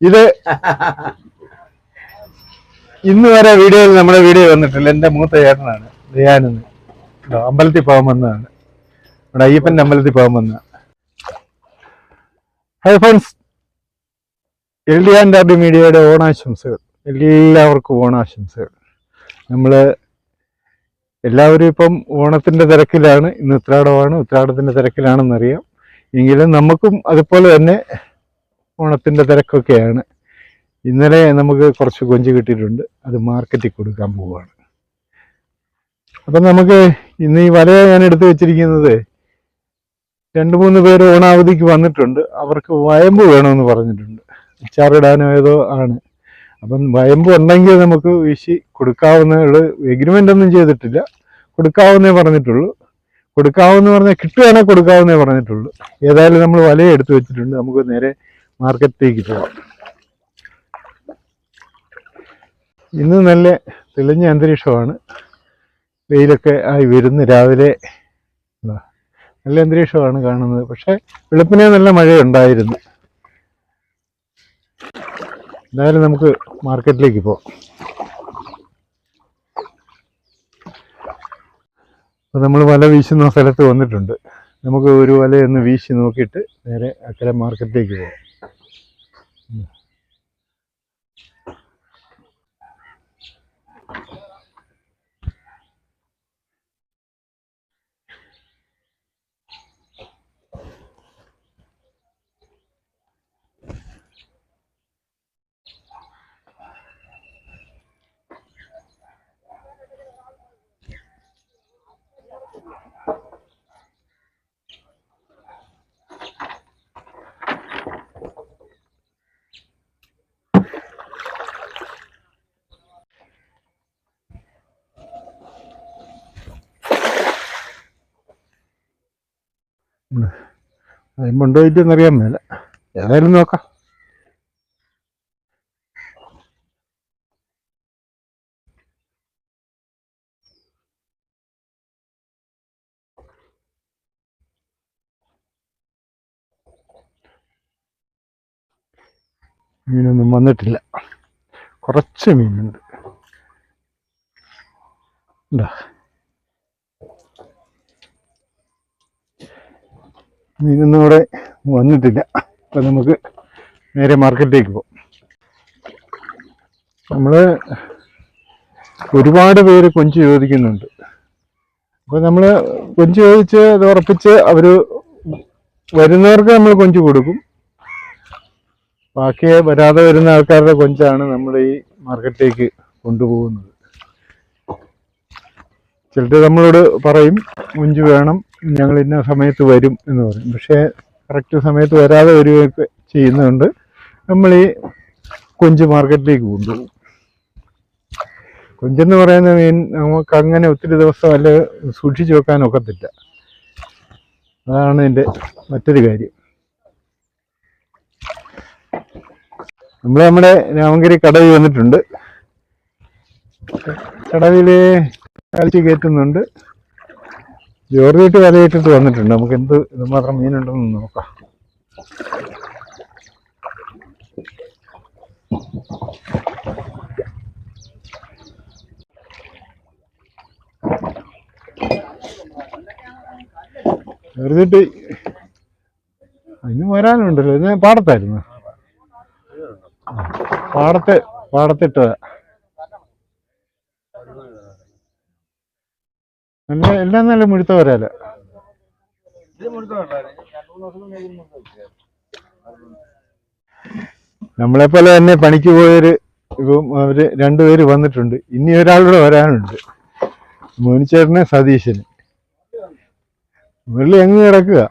ഇത് ഇന്ന് വരെ വീഡിയോയിൽ നമ്മുടെ വീഡിയോ വന്നിട്ടില്ല. എന്റെ മൂത്ത ചേട്ടനാണ് ദയാനന്ദ് അമ്പലത്തിൽ പോകാൻ വന്നതാണ്. നമ്മുടെ അയ്യപ്പന്റെ അമ്പലത്തിൽ പോകാൻ വന്ന hi friends L D and R D മീഡിയയുടെ ഓണാശംസകൾ. എല്ലാവർക്കും ഓണാശംസകൾ. നമ്മൾ എല്ലാവരും ഇപ്പം ഓണത്തിന്റെ തിരക്കിലാണ്. ഇന്ന് ഉത്രാടമാണ്. ഉത്രാടത്തിന്റെ തിരക്കിലാണെന്നറിയാം. എങ്കിലും നമുക്കും അതുപോലെ തന്നെ ഓണത്തിന്റെ തിരക്കൊക്കെയാണ്. ഇന്നലെ നമുക്ക് കുറച്ച് കൊഞ്ച് കിട്ടിയിട്ടുണ്ട്. അത് മാർക്കറ്റിൽ കൊടുക്കാൻ പോവുകയാണ് അപ്പം നമുക്ക് ഇന്ന് ഈ വല ഞാൻ എടുത്തു വെച്ചിരിക്കുന്നത് രണ്ട് മൂന്ന് പേര് ഓണാവധിക്ക് വന്നിട്ടുണ്ട്. അവർക്ക് വയമ്പ് വേണമെന്ന് പറഞ്ഞിട്ടുണ്ട്. അച്ചാറിടാനോ ഏതോ ആണ്. അപ്പം വയമ്പ് ഉണ്ടെങ്കിൽ നമുക്ക് വീശി കൊടുക്കാവുന്ന എഗ്രിമെന്റ് ഒന്നും ചെയ്തിട്ടില്ല. കൊടുക്കാവുന്നേ പറഞ്ഞിട്ടുള്ളൂ. കൊടുക്കാവുന്ന പറഞ്ഞാൽ കിട്ടുകയാണെങ്കിൽ കൊടുക്കാവുന്നേ പറഞ്ഞിട്ടുള്ളൂ. ഏതായാലും നമ്മൾ വല എടുത്തു വെച്ചിട്ടുണ്ട്. നമുക്ക് നേരെ മാർക്കറ്റിലേക്ക് പോവാം. ഇന്ന് നല്ല തെളിഞ്ഞ അന്തരീക്ഷമാണ്. വെയിലൊക്കെ ആയി വരുന്നു രാവിലെ. നല്ല അന്തരീക്ഷമാണ് കാണുന്നത്. പക്ഷേ വെളുപ്പിനെ നല്ല മഴയുണ്ടായിരുന്നു. എന്തായാലും നമുക്ക് മാർക്കറ്റിലേക്ക് പോവാം. അപ്പോൾ നമ്മൾ വല വീശുന്ന സ്ഥലത്ത് വന്നിട്ടുണ്ട്. നമുക്ക് ഒരു വല എന്ന് വീശി നോക്കിയിട്ട് നേരെ അക്കരെ മാർക്കറ്റിലേക്ക് പോകാം കൊണ്ടുപോയിട്ട് അറിയാൻ മേല ഏതായാലും നോക്കാം. മീനൊന്നും വന്നിട്ടില്ല. കുറച്ച് മീനുണ്ട്. ഇതാ. മീനൊന്നും ഇവിടെ വന്നിട്ടില്ല. അപ്പൊ നമുക്ക് നേരെ മാർക്കറ്റിലേക്ക് പോകും. നമ്മൾ ഒരുപാട് പേര് കൊഞ്ച് ചോദിക്കുന്നുണ്ട്. അപ്പൊ നമ്മൾ കൊഞ്ച് ചോദിച്ച് അത് ഉറപ്പിച്ച് അവർ വരുന്നവർക്ക് നമ്മൾ കൊഞ്ച് കൊടുക്കും. ബാക്കി വരാതെ വരുന്ന ആൾക്കാരുടെ കൊഞ്ചാണ് നമ്മൾ ഈ മാർക്കറ്റിലേക്ക് കൊണ്ടുപോകുന്നത്. ചിലത് നമ്മളോട് പറയും കൊഞ്ച് വേണം. ഞങ്ങൾ ഇന്ന സമയത്ത് വരും എന്ന് പറയും. പക്ഷേ കറക്റ്റ് സമയത്ത് വരാതെ വരികയൊക്കെ ചെയ്യുന്നതുകൊണ്ട് നമ്മൾ ഈ കൊഞ്ച് മാർക്കറ്റിലേക്ക് കൊണ്ടുപോകും. കൊഞ്ചെന്ന് പറയുന്ന മീൻ നമുക്ക് അങ്ങനെ ഒത്തിരി ദിവസം അല്ല സൂക്ഷിച്ചു വെക്കാൻ ഒക്കത്തില്ല. അതാണ് എന്റെ മറ്റൊരു കാര്യം. നമ്മൾ നമ്മുടെ രാമങ്കരി കടവിൽ വന്നിട്ടുണ്ട്. കടവിൽ കളിച്ച് കയറ്റുന്നുണ്ട് ജോർജിട്ട് വലയിട്ടിട്ട് വന്നിട്ടുണ്ട്. നമുക്ക് എന്ത് ഇതുമാത്രം മീനുണ്ടെന്ന് നോക്കാം. ജോർജിട്ട് ഇന്ന് വരാനുണ്ടല്ലോ. ഇത് പാടത്തായിരുന്നു. പാടത്തെ പാടത്തിട്ടതാ. നല്ല എല്ലാം നല്ല മുഴുത്ത വരാല നമ്മളെ പോലെ തന്നെ പണിക്ക് പോയൊരു ഇപ്പം അവർ രണ്ടുപേര് വന്നിട്ടുണ്ട്. ഇനി ഒരാളൂടെ വരാനുണ്ട്. മോനിച്ചേട്ടനെ സതീശന്. വെള്ളി അങ്ങ് കിടക്കുക?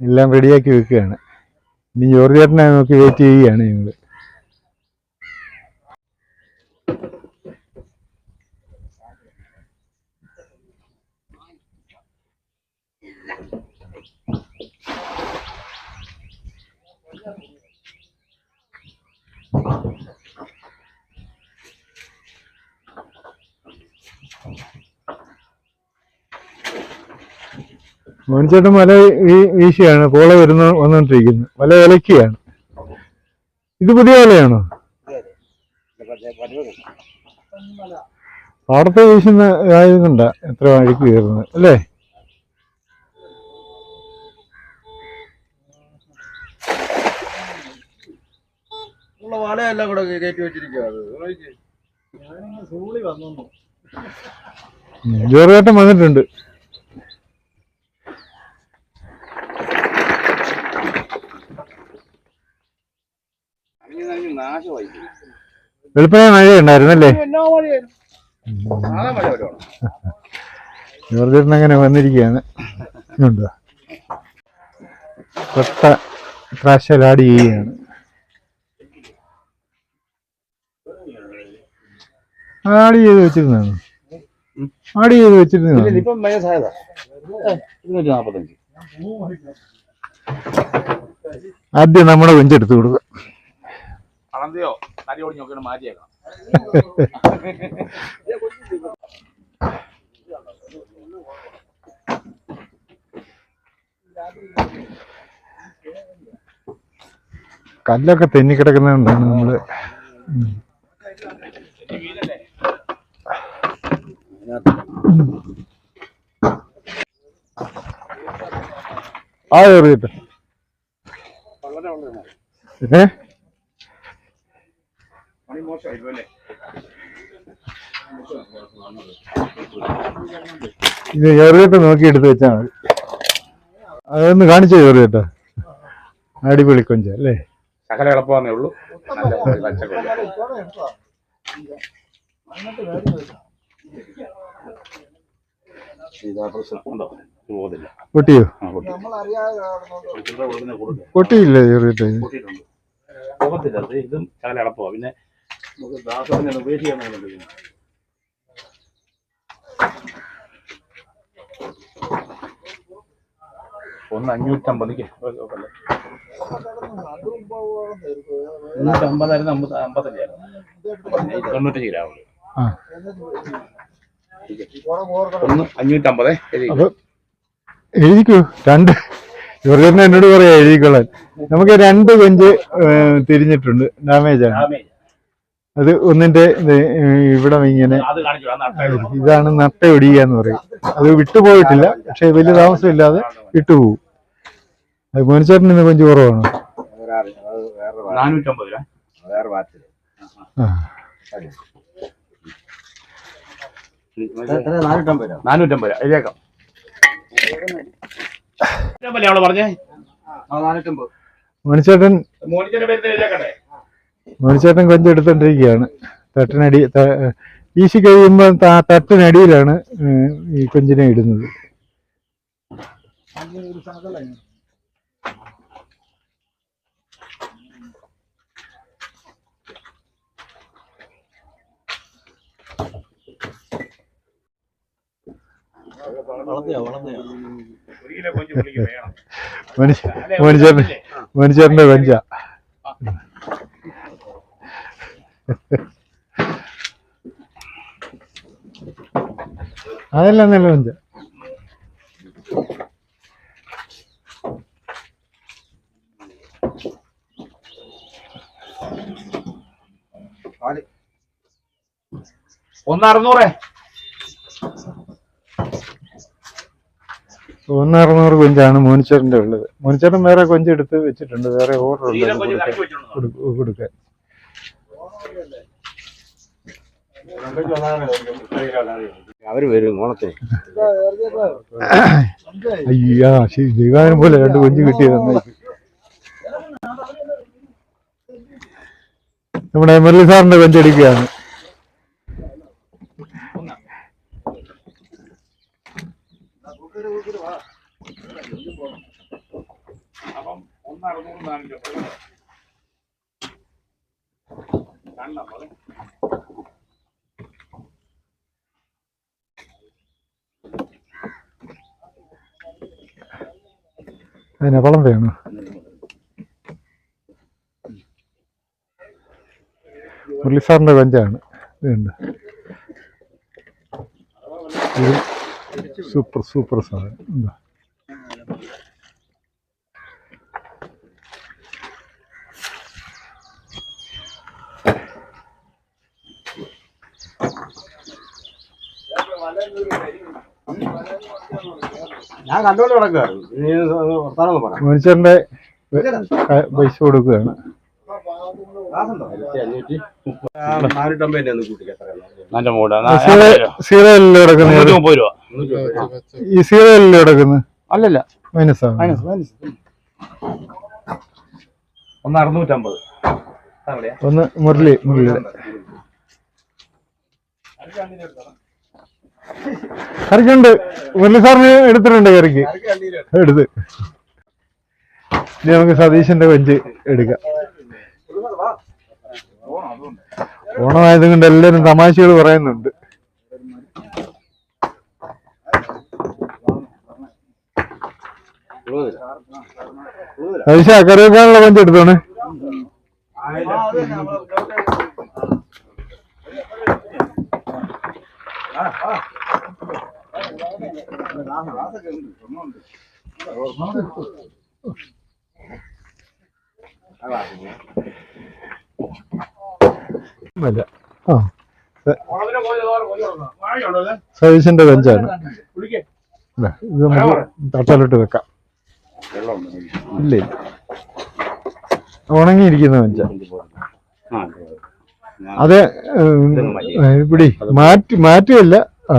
എല്ലാം റെഡിയാക്കി വെക്കുകയാണ്. ഇനി ജോർജ് ചേട്ടനെ നോക്കി വെയിറ്റ് ചെയ്യുകയാണ് ഞങ്ങൾ. മോനിച്ചേട്ടൻ മല ഈ വീശിയാണ് പോള വരുന്ന വന്നോണ്ടിരിക്കുന്നത് മല ഇലക്കിയാണ് ഇത് പുതിയ മലയാണോ? പാടത്ത് വീശുന്ന ആയതുകൊണ്ടാ എത്ര വഴിക്ക് കയറുന്നത് അല്ലേ? വലയെല്ലാം കൂടെ കയറ്റി വെച്ചിരിക്കുക വന്നിട്ടുണ്ട്. വെളുപ്പിനെ മഴയുണ്ടായിരുന്നല്ലേ? ജോർജേട്ടൻ അങ്ങനെ വന്നിരിക്കുകയാണ്. കൊട്ട ആഡ് ചെയ്യുകയാണ്. ആഡ് ചെയ്ത് വെച്ചിരുന്നാണ് ആഡ് ചെയ്ത് വെച്ചിരുന്നതാണ്. ഇപ്പം വയസ്സായതാ ഇരുന്നൂറ്റി നാപ്പത്തഞ്ച് ആദ്യം നമ്മുടെ കൊഞ്ചെടുത്ത് കൊടുക്കുക. അളന്തിയോ തടി ഓടി നോക്കിയാണ് മാറ്റിയേക്കണം. കല്ലൊക്കെ തെന്നിക്കിടക്കുന്നതുകൊണ്ടാണ് നമ്മൾ ഉം. ആ കയറിയിട്ട് ഏ? പണി മോശമായിരുന്നു അല്ലേ ഇത് ചെറിയിട്ട് നോക്കി എടുത്ത് വെച്ചാൽ മതി. അതൊന്ന് കാണിച്ചോ ഏറിയിട്ട് അടിപൊളി കൊഞ്ച അല്ലേ? സകല എളുപ്പമാന്നേ ഉള്ളൂ. നല്ല പച്ചക്കൊല്ല ഇതാ പ്രശ്നം ഉണ്ടോ ഇത് പോകുന്നില്ല പൊട്ടിയോ? പൊട്ടിയില്ല ചെറിയേട്ട ഇതും ശകല എളുപ്പമാണ് പിന്നെ നമുക്ക് ദാസനെ ഉപേക്ഷിക്കാൻ വേണ്ടി ഒന്ന് അഞ്ഞൂറ്റമ്പതിക്ക് അഞ്ഞൂറ്റമ്പതായിരുന്നു അമ്പത് അമ്പത്തഞ്ചായിരുന്നു. തൊണ്ണൂറ്റഞ്ച് ഒന്ന് അഞ്ഞൂറ്റമ്പതേ എഴുതി അപ്പൊ എഴുതിക്കോ. രണ്ട്. ചെറിയേട്ടൻ എന്നോട് പറയാ എഴുതിക്കൊള്ളാൻ നമുക്ക് രണ്ട് ബെഞ്ച് തിരിഞ്ഞിട്ടുണ്ട്. ഡാമേജ് ആണ്. അത് ഒന്നിന്റെ ഇവിടെ ഇങ്ങനെ ഇതാണ് നട്ട ഒടിയുക എന്ന് പറയും. അത് വിട്ടുപോയിട്ടില്ല. പക്ഷെ വലിയ താമസമില്ലാതെ വിട്ടുപോകും. അത് മോനിച്ചേട്ടൻ ഇന്ന് കൊഞ്ച് കുറവാണ്. നാനൂറ്റമ്പത് ആ. നാനൂറ്റമ്പത് രൂപ. അവൾ പറഞ്ഞേ. മോനിച്ചേട്ടൻ കൊഞ്ചം മോനിച്ചേട്ടൻ എടുത്തോണ്ടിരിക്കുകയാണ് തട്ടിനടി ഈശി വീശി കഴിയുമ്പോൾ തട്ടിനടിയിലാണ് ഈ കൊഞ്ചിനെ ഇടുന്നത്. കിലോ കൊഞ്ച് അതെല്ലാം നല്ല കൊഞ്ച. ഒന്ന് അറുന്നൂറ് ഒന്ന് അറുന്നൂറ് കൊഞ്ചാണ് മോനിച്ചറിന്റെ ഉള്ളത്. മോനിച്ചേട്ടൻ വേറെ കൊഞ്ച് എടുത്ത് വെച്ചിട്ടുണ്ട് വേറെ കൊഞ്ച് കൊടുക്കാൻ. അവർ വരും ഓണത്തെ അയ്യാ ശരി ദൈവാനം പോലെ രണ്ട് കൊഞ്ച് കിട്ടിയത് നമ്മുടെ എം എൽ എ സാറിന്റെ അപ്പം അറുന്നൂറ് നാനൂറ്റമ്പത് കണ്ടോ അതിനെ വളം വേണം? മുരളി സാറിന്റെ കൊഞ്ചാണ് സൂപ്പർ സൂപ്പർ സാധനം. എന്താ ഞാൻ കണ്ടോണ്ട് നടക്കുകയായിരുന്നു നീ വർത്താനം പറ മനുഷ്യന്റെ പൈസ കൊടുക്കുകയാണ് അഞ്ഞൂറ്റി നാനൂറ്റമ്പതിന്റെ ഒന്ന് കൂട്ടിക്ക് എത്ര നല്ല കണ്ടുകൊണ്ട് സീറോയിലല്ലേ മനുഷ്യന്റെ പൈസ രൂപ. ഈ കിടക്കുന്നത് അല്ലല്ല. മൈനസ് ഒന്ന് അറുന്നൂറ്റമ്പത്. ഒന്ന് മുരളി മുരളിയുടെ കറിക്കുണ്ട് മുരളി സാറിന് എടുത്തിട്ടുണ്ട് കറിക്ക് എടുത്ത്. ഇനി നമുക്ക് സതീശന്റെ വെഞ്ച് എടുക്കാം. ഓണമായത് കൊണ്ട് എല്ലാരും തമാശകൾ പറയുന്നുണ്ട്. സതീശ കറി വെക്കാനുള്ള കൊഞ്ച് എടുത്തോണേ സതീശന്റെ ബെഞ്ചാണ്. ഇതാ, നമുക്ക് തട്ടാലിട്ട് വെക്കാം. ഇല്ല ഇല്ല. ഉണങ്ങിയിരിക്കുന്ന ബെഞ്ചാ. അതെ ഇവിടെ മാറ്റി മാറ്റിയല്ല ആ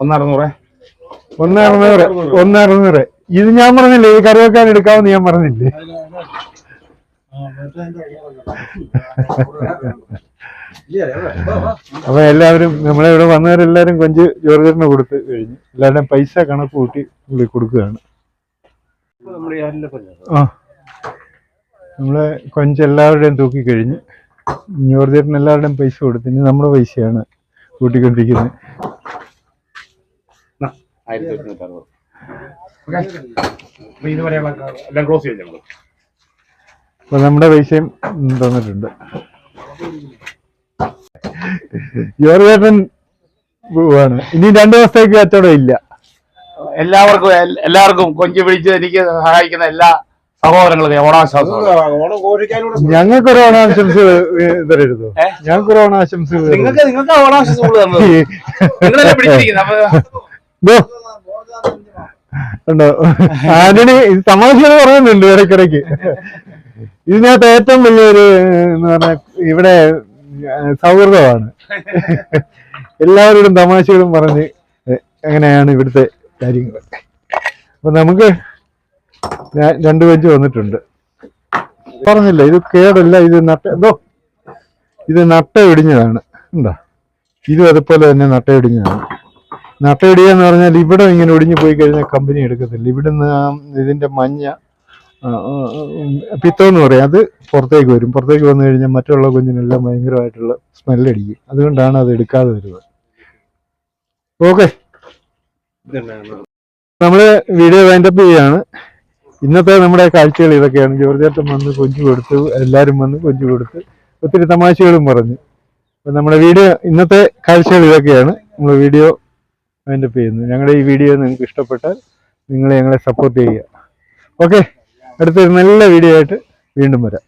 ഒന്ന് ഒന്നറുന്നൂറ് ഒന്നറുന്നൂറ് ഒന്ന് അറുന്നൂറ് ഇത് ഞാൻ പറഞ്ഞില്ലേ ഇത് കറി വെക്കാൻ എടുക്കാമെന്ന് ഞാൻ പറഞ്ഞില്ലേ? അപ്പൊ എല്ലാവരും നമ്മളെ ഇവിടെ വന്നവരെല്ലാരും കൊഞ്ച് ജോർജറിന് കൊടുത്ത് കഴിഞ്ഞു. എല്ലാവരുടെയും പൈസ കണക്ക് കൂട്ടി പുള്ളി കൊടുക്കുകയാണ്. ആ. നമ്മളെ കൊഞ്ച് എല്ലാവരുടെയും തൂക്കി കഴിഞ്ഞു. ജോർജറിന് എല്ലാവരുടെയും പൈസ കൊടുത്തു. ഇനി നമ്മുടെ പൈസയാണ്. കൂട്ടിക്കൊണ്ടിരിക്കുന്നത് ആയിരത്തി ഒരുന്നൂറ്റി അറുപത് എല്ലാം ക്ലോസ് ചെയ്തു ഞങ്ങൾ അപ്പൊ നമ്മുടെ പൈസയും ഉം, തന്നിട്ടുണ്ട്. ജോർജേട്ടൻ പോവാണ്. ഇനി രണ്ടു ദിവസത്തേക്ക് കച്ചവടം ഇല്ല. എല്ലാവർക്കും എല്ലാവർക്കും കൊഞ്ചി പിടിച്ച് എനിക്ക് സഹായിക്കുന്ന എല്ലാ സഹോദരങ്ങൾക്കും ഓണാശംസകൾ. ഓണം കോഴിക്കാനൂടെ ഞങ്ങൾക്കൊരു ഓണാശംസ തരരുതോ? ഞങ്ങൾക്കൊരു ഓണാശംസ നിങ്ങൾക്ക് നിങ്ങൾക്ക്. ഉണ്ടോ? ആന്റണി തമാശ പറയുന്നുണ്ട് ഇടയ്ക്കിടയ്ക്ക്. ഇതിനകത്ത് ഏറ്റവും വലിയൊരു എന്ന് പറഞ്ഞാൽ ഇവിടെ സൗഹൃദമാണ്. എല്ലാവരോടും തമാശകളും പറഞ്ഞ് അങ്ങനെയാണ് എങ്ങനെയാണ് ഇവിടുത്തെ കാര്യങ്ങൾ അപ്പൊ നമുക്ക് ഞാൻ- രണ്ട് ബെഞ്ച് വന്നിട്ടുണ്ട്. പറഞ്ഞില്ല ഇത് കേടല്ല ഇത് നട്ട എന്തോ ഇത് നട്ട ഇടിഞ്ഞതാണ് എന്താ ഇതും അതുപോലെ തന്നെ നട്ട ഇടിഞ്ഞതാണ്. നട്ടയിടുക എന്ന് പറഞ്ഞാൽ ഇവിടെ ഇങ്ങനെ ഒടിഞ്ഞു പോയി കഴിഞ്ഞാൽ കമ്പനി എടുക്കത്തില്ല. ഇവിടുന്ന് ഇതിന്റെ മഞ്ഞ പിത്തോന്ന് പറയാം പിത്തം എന്ന് പറയും. അത് പുറത്തേക്ക് വരും. പുറത്തേക്ക് വന്നു കഴിഞ്ഞാൽ മറ്റുള്ള കുഞ്ഞിനെല്ലാം ഭയങ്കരമായിട്ടുള്ള സ്മെല്ലടിക്കും. അതുകൊണ്ടാണ് അത് എടുക്കാതെ വരുന്നത്. ഓക്കെ. നമ്മൾ വീഡിയോ വൈൻഡപ്പ് ചെയ്യാണ്. ഇന്നത്തെ നമ്മുടെ കാഴ്ചകൾ ഇതൊക്കെയാണ്. ജോർജേട്ടൻ വന്ന് കൊഞ്ചു കൊടുത്തു എല്ലാവരും വന്ന് കൊഞ്ചു കൊടുത്ത്. ഒത്തിരി തമാശകളും പറഞ്ഞു. അപ്പം നമ്മുടെ വീഡിയോ ഇന്നത്തെ കാഴ്ചകൾ ഇതൊക്കെയാണ്. നമ്മൾ വീഡിയോ വൈൻഡപ്പ് ചെയ്യുന്നത് ഞങ്ങളുടെ ഈ വീഡിയോ നിങ്ങൾക്ക് ഇഷ്ടപ്പെട്ടാൽ നിങ്ങൾ ഞങ്ങളെ സപ്പോർട്ട് ചെയ്യുക. ഓക്കെ അടുത്തൊരു നല്ല വീഡിയോ ആയിട്ട് വീണ്ടും വരാം.